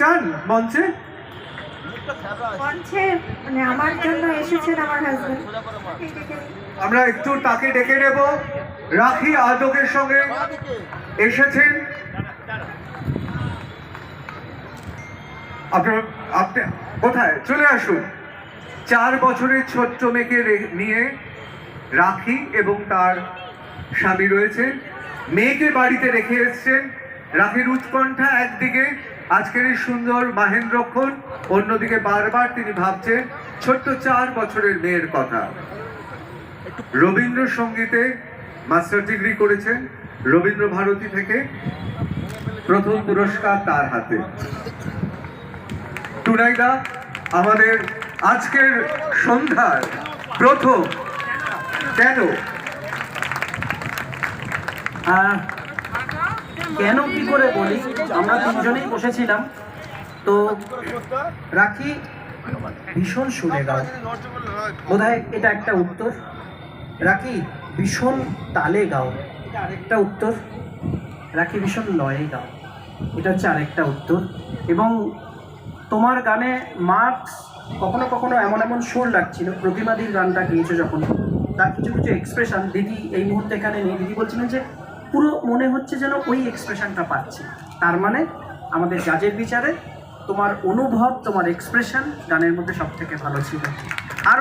চান মঞ্চে? মানে আমার জন্য এসেছেন আমার হাজবেন্ড আমরা একটু তাকে ডেকে নেব। রাখি আদকের সঙ্গে এসেছেন। আপনার আপনি কোথায়? চলে আসুন। চার বছরের ছোট্ট মেয়েকে নিয়ে রাখি এবং তার স্বামী রয়েছে। মেয়েকে বাড়িতে রেখে এসছেন। রাখির উৎকণ্ঠা একদিকে আজকের এই সুন্দর মাহেন্দ্রক্ষণ, অন্যদিকে বারবার তিনি ভাবছেন ছোট্ট চার বছরের মেয়ের কথা। রবীন্দ্রসঙ্গীতে মাস্টার ডিগ্রি করেছেন রবীন্দ্র ভারতী থেকে প্রথম পুরস্কার তার হাতে। টুনাইদা, আমাদের আজকের সন্ধ্যার প্রথম কেন? কেন কি করে বলি? আমরা তিনজনেই বসেছিলাম। তো রাখি, ভীষণ সুরে গাও। বোধ এটা একটা উত্তর। রাখি, ভীষণ তালে গাও। আরেকটা উত্তর। রাখি, ভীষণ লয়ে গাও। এটা হচ্ছে আরেকটা উত্তর। এবং তোমার গানে মার্কস কখনো কখনো এমন এমন সুর লাগছিল। প্রতিমাদির গানটা গিয়েছে যখন। তার কিছু কিছু এক্সপ্রেশন, দিদি এই মুহূর্তে এখানে নেই। দিদি বলছিলেন যে পুরো মনে হচ্ছে যেন ওই এক্সপ্রেশনটা পাচ্ছি। তার মানে আমাদের জাজের বিচারে তোমার অনুভব, তোমার এক্সপ্রেশন গানের মধ্যে সব থেকে ভালো ছিল। আর